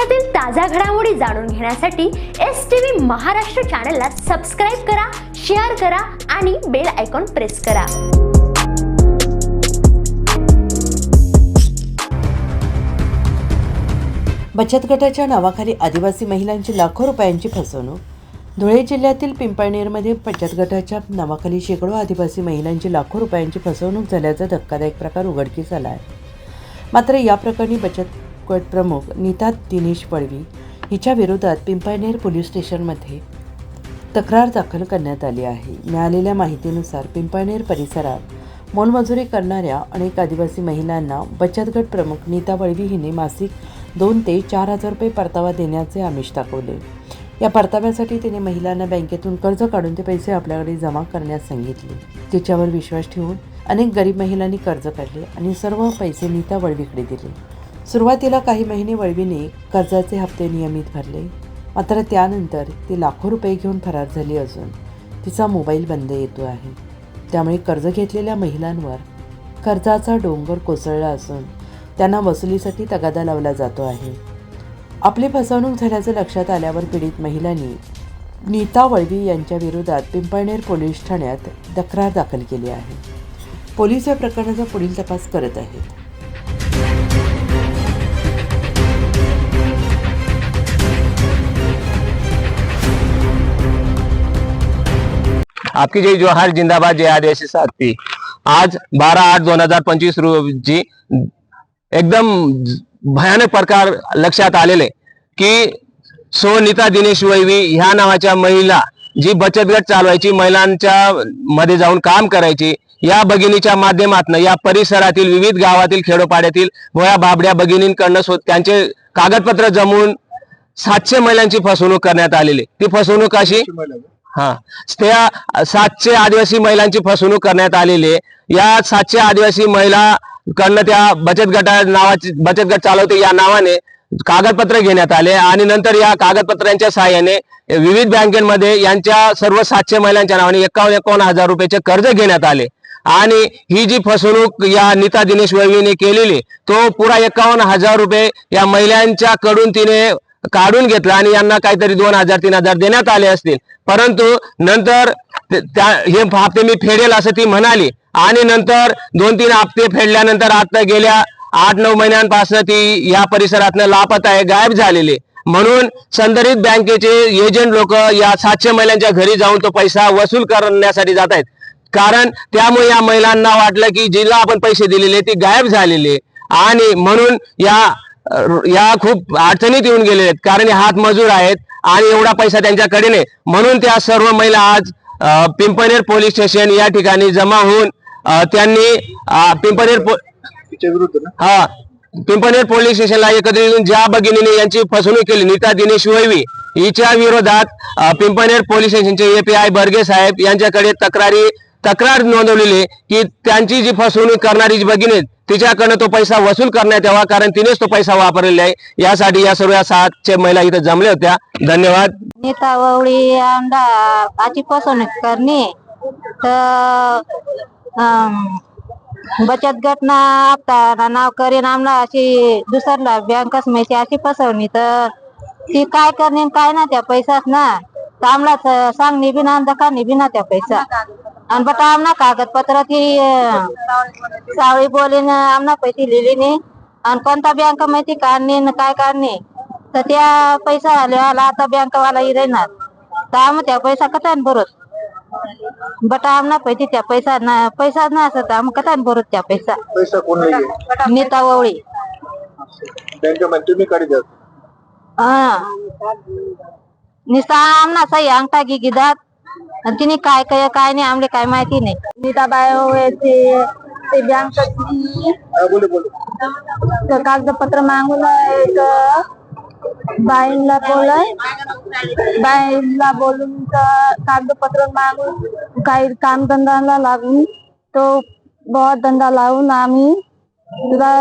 देशातील ताज्या घडामोडी जाणून घेण्यासाठी एस टी व्ही महाराष्ट्र चॅनलला सबस्क्राईब करा शेअर करा आणि बेल आयकॉन प्रेस करा. बचत गटाच्या नावाखाली आदिवासी महिलांची लाखो रुपयांची फसवणूक. धुळे जिल्ह्यातील पिंपळनेरमध्ये बचत गटाच्या नावाखाली शेकडो आदिवासी महिलांची लाखो रुपयांची फसवणूक झाल्याचा धक्कादायक प्रकार उघडकीस आला आहे. मात्र या प्रकरणी बचत गट प्रमुख नीता दिनेश पळवी हिच्या विरोधात पिंपळनेर पोलीस स्टेशनमध्ये तक्रार दाखल करण्यात आली आहे. मिळालेल्या माहितीनुसार पिंपळनेर परिसरात मोलमजुरी करणाऱ्या अनेक आदिवासी महिलांना बचत गट प्रमुख नीता वळवी हिने मासिक दोन ते चार हजार रुपये परतावा देण्याचे आमिष दाखवले. या परताव्यासाठी तिने महिलांना बँकेतून कर्ज काढून ते पैसे आपल्याकडे जमा करण्यास सांगितले. तिच्यावर विश्वास ठेवून अनेक गरीब महिलांनी कर्ज काढले आणि सर्व पैसे नीता वळवीकडे दिले. सुरुवातीला काही महिने वळवीने कर्जाचे हप्ते नियमित भरले. मात्र त्यानंतर ती लाखो रुपये घेऊन फरार झाली असून तिचा मोबाईल बंद येतो आहे. त्यामुळे कर्ज घेतलेल्या महिलांवर कर्जाचा डोंगर कोसळला असून त्यांना वसुलीसाठी तगादा लावला जातो आहे. आपली फसवणूक झाल्याचं लक्षात आल्यावर पीडित महिलांनी नीता वळवी यांच्या विरोधात पिंपळनेर पोलीस ठाण्यात तक्रार दाखल केली आहे. पोलीस या प्रकरणाचा पुढील तपास करत आहेत. आपकी जय जोहार जिंदाबाद जय आदिवासी साथी। आज बारा आठ दोन हजार पंचवीस रोजी एकदम भयानक प्रकार लक्षात आलेले की सोनिता दिनेश वैवी ह्या नावाच्या महिला जी बचत गट चालवायची महिलांच्या मध्ये जाऊन काम करायची या भगिनीच्या माध्यमातून या परिसरातील विविध गावातील खेडोपाड्यातील व बाबड्या भगिनींकडनं त्यांचे कागदपत्र जमवून सातशे महिलांची फसवणूक करण्यात आलेली. ती फसवणूक अशी हा. त्या सातशे आदिवासी महिलांची फसवणूक करण्यात आलेली आहे. या सातशे आदिवासी महिला कडनं त्या बचत गटा नावाची बचत गट चालवते या नावाने कागदपत्र घेण्यात आले आणि नंतर या कागदपत्रांच्या सहाय्याने विविध बँकेमध्ये यांच्या सर्व सातशे महिलांच्या नावाने एकावन्न एकावन्न हजार रुपयाचे कर्ज घेण्यात आले. आणि ही जी फसवणूक या नीता दिनेश वैवीने केलेली तो पुरा एकावन्न हजार रुपये या महिलांच्या कडून तिने काढून घेतला आणि यांना काहीतरी दोन हजार तीन हजार देण्यात आले असतील. परंतु नंतर त्या हे हप्ते मी फेडेल असं ती म्हणाली. आणि नंतर दोन तीन हप्ते फेडल्यानंतर आता गेल्या आठ नऊ महिन्यांपासून ती या परिसरातनं लापत आहे गायब झालेली. म्हणून संदर्भित बँकेचे एजंट लोक या सातशे महिलांच्या घरी जाऊन तो पैसा वसूल करण्यासाठी जात आहेत. कारण त्यामुळे या महिलांना वाटलं की जिला आपण पैसे दिलेले ती गायब झालेले. आणि म्हणून या या खूप अडचणीत येऊन गेलेले आहेत. कारण हे हात मजूर आहेत आणि एवढा पैसा त्यांच्याकडे नाही. म्हणून त्या सर्व महिला आज अ, पिंपळनेर पोलीस स्टेशन या ठिकाणी जमा होऊन त्यांनी अ, पिंपळनेर पो- हा. पिंपळनेर पोलीस स्टेशनला एकत्रित येऊन ज्या भगिनीने यांची फसवणूक केली नीता दिनेश वैवी हिच्या विरोधात अ, पिंपळनेर पोलीस स्टेशनचे एपीआय बर्गे साहेब यांच्याकडे तक्रारी तक्रार नोंदवलेली की त्यांची जी फसवणूक करणारी जी भगिनी तिच्याकडनं तो पैसा वसूल करण्यात यावा कारण तिनेच तो पैसा वापरलेला आहे. यासाठी या सर्व या सातशे महिला इथं जमल्या होत्या. धन्यवाद. नीता ववळी आमदा आची फसवणूक करणे तर बचत गट ना आपता नाव करीन आमला अशी दुसरला बँकच माहिती अशी फसवणी. तर ती काय करणे काय ना त्या पैसाच ना तर आमला स- सांग निबी ना दका निबी ना त्या पैसा आणि बट आमना कागदपत्र ती सावळी बोलीन आमना पैसे लिहिली नाही आणि कोणता बँक माहिती काढणे न काय काढणे तर त्या पैसा आल्याला आता बँकवाला येणार तर आम्ही त्या पैसा कसा भरत. बट आमना पैसे त्या पैसा ना पैसा ना असत आम्ही कसा भरत त्या पैसा. पैसा कोण नाही नीता ववळी. बँकेमध्ये तुम्ही काढी द्या. हा. निसा आमना सही अंगठा गी गिदात. आणि तिने काय काय काय नाही आमले काय माहिती नाही. नीता बाय ते ते बँक बोले बोले. कागदपत्र मागून एक बाईंना बोलय बाईंना बोलून तर कागदपत्र मागून काही कामधंदाला लागून तो बहुत धंदा लावून आम्ही तुला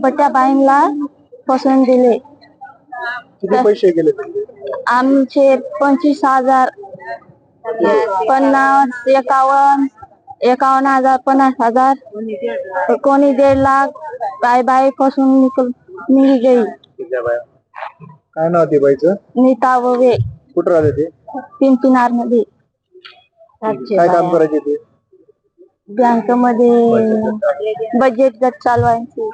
बट्या बाईंना पसंत दिले. किती पैसे गेले आमचे पंचवीस हजार पन्नास एकावन्न एकावन्न हजार पन्नास हजार कोणी दीड लाख बाय बाय फसून निकल निघी बाया काय नाव ते बाईचं? नीता ववे कुठं राहते ते? पिंपिनारमध्ये काय काम करायचे ते? बँकमध्ये बजेट गट चालवायचे